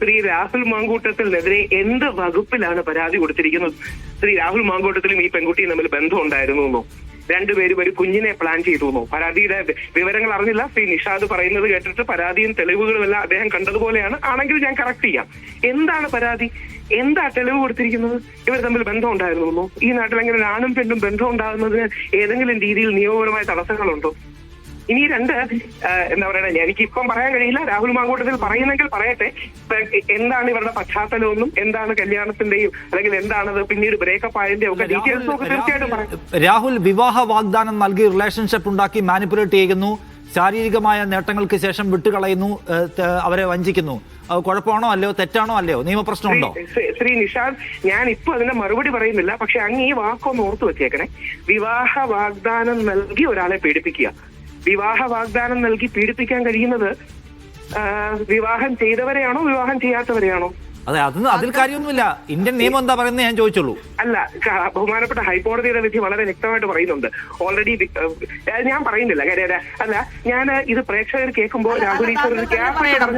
ശ്രീ രാഹുൽ മാങ്കൂട്ടത്തിനെതിരെ എന്ത് വകുപ്പിലാണ് പരാതി കൊടുത്തിരിക്കുന്നത്? ശ്രീ രാഹുൽ മാങ്കൂട്ടത്തിലും ഈ പെൺകുട്ടിയും തമ്മിൽ ബന്ധം ഉണ്ടായിരുന്നു രണ്ടുപേരും ഒരു കുഞ്ഞിനെ പ്ലാൻ ചെയ്തു പരാതിയുടെ വിവരങ്ങൾ അറിഞ്ഞില്ല. ശ്രീ നിഷാദ് പറയുന്നത് കേട്ടിട്ട് പരാതിയും തെളിവുകളും എല്ലാം അദ്ദേഹം കണ്ടതുപോലെയാണ്. ആണെങ്കിൽ ഞാൻ കറക്റ്റ് ചെയ്യാം. എന്താണ് പരാതി? എന്താ തെളിവ് കൊടുത്തിരിക്കുന്നത്? ഇവർ തമ്മിൽ ബന്ധം ഉണ്ടായിരുന്നു ഈ നാട്ടിൽ അങ്ങനെ ആണും പെണ്ണും ബന്ധം ഉണ്ടാകുന്നതിന് ഏതെങ്കിലും രീതിയിൽ നിയമപരമായ തടസ്സങ്ങളുണ്ടോ? ഇനി രണ്ട് എന്താ പറയുക എനിക്ക് ഇപ്പം പറയാൻ കഴിയില്ല. രാഹുൽ മാങ്കൂട്ടത്തിൽ പറയുന്നെങ്കിൽ പറയട്ടെ. എന്താണ് ഇവരുടെ പശ്ചാത്തലമൊന്നും എന്താണ് കല്യാണത്തിന്റെയും അല്ലെങ്കിൽ എന്താണത് പിന്നീട് ബ്രേക്കപ്പ് ആയതിന്റെ ഒക്കെ ഡീറ്റെയിൽസ് ഒക്കെ തീർച്ചയായിട്ടും പറയാം. രാഹുൽ വിവാഹ വാഗ്ദാനം നൽകി റിലേഷൻഷിപ്പ് ഉണ്ടാക്കി മാനിപ്പുലേറ്റ് ചെയ്യുന്നു. ശാരീരികമായ നേട്ടങ്ങൾക്ക് ശേഷം വിട്ടുകളയുന്നു അവരെ വഞ്ചിക്കുന്നു. കുഴപ്പമാണോ അല്ലയോ? തെറ്റാണോ അല്ലയോ? നിയമപ്രശ്നമുണ്ടോ ശ്രീ നിഷാദ് ഞാൻ ഇപ്പൊ അതിന്റെ മറുപടി പറയുന്നില്ല. പക്ഷെ അങ്ങ് ഈ വാക്കൊന്ന് ഓർത്തു വെച്ചേക്കണേ. വിവാഹ വാഗ്ദാനം നൽകി ഒരാളെ പീഡിപ്പിക്കുക. വിവാഹ വാഗ്ദാനം നൽകി പീഡിപ്പിക്കാൻ കഴിയുന്നത് വിവാഹം ചെയ്തവരെയാണോ വിവാഹം ചെയ്യാത്തവരെയാണോ? അതെ അത് അതിൽ കാര്യമൊന്നുമില്ല. ഇന്ത്യൻ നിയമം എന്താ പറയുന്നത് ഞാൻ ചോദിച്ചുള്ളൂ. അല്ല ബഹുമാനപ്പെട്ട ഹൈക്കോടതിയുടെ വിധി വളരെ വ്യക്തമായിട്ട് പറയുന്നുണ്ട്. ഓൾറെഡി ഞാൻ പറയുന്നില്ല കാര്യം അല്ല, ഞാൻ ഇത് പ്രേക്ഷകർ കേൾക്കുമ്പോൾ രാഹുൽ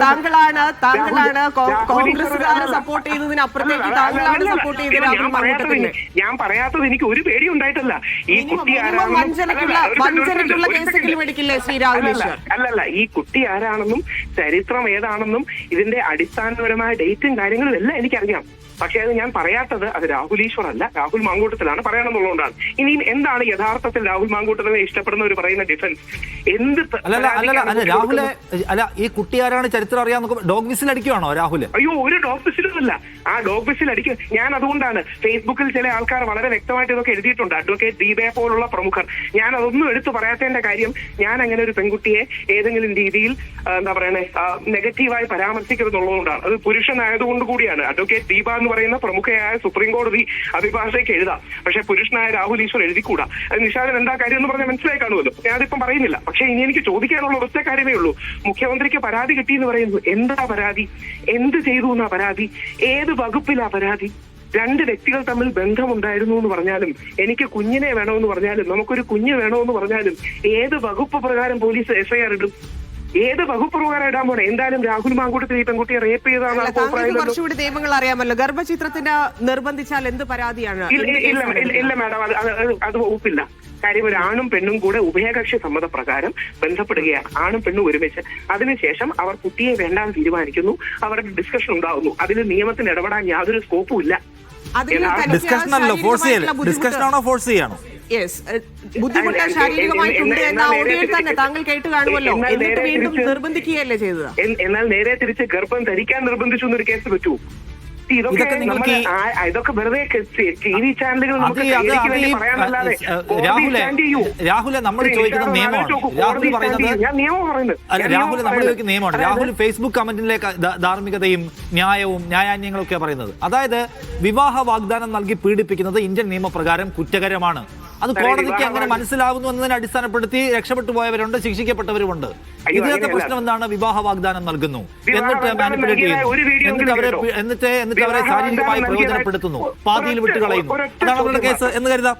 താങ്കളാണ് താങ്കളാണ് കോൺഗ്രസ്സുകാരെ സപ്പോർട്ട് ചെയ്തതിന് അപ്പുറത്തേക്ക് താങ്കളാണ് സപ്പോർട്ട് ചെയ്തത് ഞാൻ രാഹുൽ പറയാത്തത് ഞാൻ പറയാത്തത് എനിക്ക് ഒരു പേടി ഉണ്ടായിട്ടല്ല ഈ കുട്ടി വഞ്ചനയ്ക്കുള്ള-. കേസെങ്കിലും എടുക്കില്ലേ ശ്രീ അല്ലല്ല ഈ കുട്ടി ആരാണെന്നും ചരിത്രം ഏതാണെന്നും ഇതിന്റെ അടിസ്ഥാനപരമായ ഡേറ്റും കാര്യങ്ങളും എല്ലാം എനിക്കറിയാം. പക്ഷേ അത് ഞാൻ പറയാത്തത് അത് രാഹുൽ ഈശ്വർ അല്ല രാഹുൽ മാങ്കൂട്ടത്തിലാണ് പറയണമെന്നുള്ളതുകൊണ്ടാണ് ഇനിയും എന്താണ് യഥാർത്ഥത്തിൽ രാഹുൽ മാങ്കൂട്ടത്തിനെ ഇഷ്ടപ്പെടുന്നവർ പറയുന്ന ഡിഫൻസ് എന്ത് അല്ല രാഹുലെ അല്ല ഈ കുട്ടിയാരാണ് ചരിത്രം അറിയാൻ ഡോഗ് വിസിൽ അടിക്കുവാണോ രാഹുൽ അയ്യോ ഒരു ഡോഗ് ബിസിലല്ല ആ ഡോഗ് വിസിൽ അടിക്കും ഞാൻ അതുകൊണ്ടാണ് ഫേസ്ബുക്കിൽ ചില ആൾക്കാർ വളരെ വ്യക്തമായിട്ട് ഇതൊക്കെ എഴുതിയിട്ടുണ്ട്. അഡ്വക്കേറ്റ് ദീപയെ പോലുള്ള പ്രമുഖർ. ഞാൻ അതൊന്നും എടുത്തു പറയാത്തതിന്റെ കാര്യം ഞാൻ അങ്ങനെ ഒരു പെൺകുട്ടിയെ ഏതെങ്കിലും രീതിയിൽ എന്താ പറയണേ നെഗറ്റീവായി പരാമർശിക്കരുതെന്നുള്ളതുകൊണ്ടാണ്. അത് പുരുഷനായതുകൊണ്ട് കൂടിയാണ്. അഡ്വക്കേറ്റ് ദീപ എന്ന് പറയുന്ന പ്രമുഖയായ സുപ്രീം കോടതി അഭിഭാഷകയ്ക്ക് എഴുതാം. പക്ഷെ പുരുഷനായ രാഹുൽ ഈശ്വർ എഴുതിക്കൂടാ. അത് നിഷാദൻ എന്താ കാര്യം എന്ന് പറഞ്ഞാൽ മനസ്സിലായി കാണുമല്ലോ. ഞാനിപ്പം പറയുന്നില്ല. പക്ഷെ ഇനി എനിക്ക് ചോദിക്കാനുള്ള ഒറ്റ കാര്യമേ ഉള്ളൂ. മുഖ്യമന്ത്രിക്ക് പരാതി കിട്ടി എന്ന് പറയുന്നു എന്താ പരാതി? എന്ത് ചെയ്തു എന്നാ പരാതി? ഏത് വകുപ്പിലാ പരാതി? രണ്ട് വ്യക്തികൾ തമ്മിൽ ബന്ധമുണ്ടായിരുന്നു എന്ന് പറഞ്ഞാലും എനിക്ക് കുഞ്ഞിനെ വേണമെന്ന് പറഞ്ഞാലും നമുക്കൊരു കുഞ്ഞ് വേണമെന്ന് പറഞ്ഞാലും ഏത് വകുപ്പ് പ്രകാരം പോലീസ് എഫ്ഐആർ ഇടും? ഏത് വകുപ്പ് പ്രകാരം ഇടാൻ പോണേ? എന്തായാലും രാഹുൽ മാങ്കൂട്ടത്തിൽ ഈ പെൺകുട്ടിയെ റേപ്പ് ചെയ്താണെന്ന് അഭിപ്രായമില്ലല്ലോ കുറച്ചുകൂടി നിയമങ്ങൾ അറിയാമല്ലോ. ഗർഭചിത്രത്തിന് നിർബന്ധിച്ചാൽ എന്ത് പരാതിയാണ്? ഇല്ല മാഡം. അത് അത് വകുപ്പില്ല. കാര്യം ഒരു ആണും പെണ്ണും കൂടെ ഉഭയകക്ഷി സമ്മതപ്രകാരം ബന്ധപ്പെടുകയാണ്. ആണും പെണ്ണും ഒരുമിച്ച്. അതിനുശേഷം അവർ കുട്ടിയെ വേണ്ടാന്ന് തീരുമാനിക്കുന്നു. അവരുടെ ഡിസ്കഷൻ ഉണ്ടാകുന്നു അതിൽ നിയമത്തിന് ഇടപെടാൻ യാതൊരു സ്കോപ്പും ഇല്ല. Discussion force ചെയ്യാണോ? യെസ് ബുദ്ധിമുട്ട് എന്നാൽ- ശാരീരികമായിട്ടുണ്ട് എന്ന ഓഡിയോയിൽ നേരെ തന്നെ താങ്കൾ കേട്ട് കാണുമല്ലോ. എന്നിട്ട് വീണ്ടും തിരിച്ച് നിർബന്ധിക്കുകയല്ലേ ചെയ്തത്? എന്നാൽ നേരെ തിരിച്ച് ഗർഭം ധരിക്കാൻ നിർബന്ധിച്ചു എന്നൊരു കേസ് പറ്റൂ. ഇതൊക്കെ നിങ്ങൾക്ക് ഇതൊക്കെ വെറുതെ ടി വി ചാനലുകൾ പറയാനല്ലാതെ രാഹുലെ രാഹുലെ നമ്മൾ ചോദിക്കുന്ന നിയമമാണ്. രാഹുൽ പറയുന്നത് രാഹുൽ നമ്മൾ ചോദിക്കുന്ന നിയമമാണ്. രാഹുൽ ഫേസ്ബുക്ക് കമന്റിലെ ധാർമ്മികതയും ന്യായവും ന്യായാന്യങ്ങളൊക്കെയാണ് ഒക്കെ പറയുന്നത്. അതായത് വിവാഹ വാഗ്ദാനം നൽകി പീഡിപ്പിക്കുന്നത് ഇന്ത്യൻ നിയമപ്രകാരം കുറ്റകരമാണ്. അത് കോടതിക്ക് എങ്ങനെ മനസ്സിലാകുന്നു എന്നതിനെ അടിസ്ഥാനപ്പെടുത്തി രക്ഷപ്പെട്ടു പോയവരുണ്ട് ശിക്ഷിക്കപ്പെട്ടവരുമുണ്ട് ഇതിനകത്തെ പ്രശ്നം എന്താണ് വിവാഹ വാഗ്ദാനം നൽകുന്നു. എന്നിട്ട് മാനിപ്പുലേറ്റ് ചെയ്യുന്നു. എന്നിട്ട് അവരെ എന്നിട്ട് എന്നിട്ട് അവരെ ശാരീരികമായി പ്രയോജനപ്പെടുത്തുന്നു. പാതിയിൽ വിട്ടുകളയുന്നു. അതാണ് അവരുടെ കേസ് എന്ന് കരുതാം.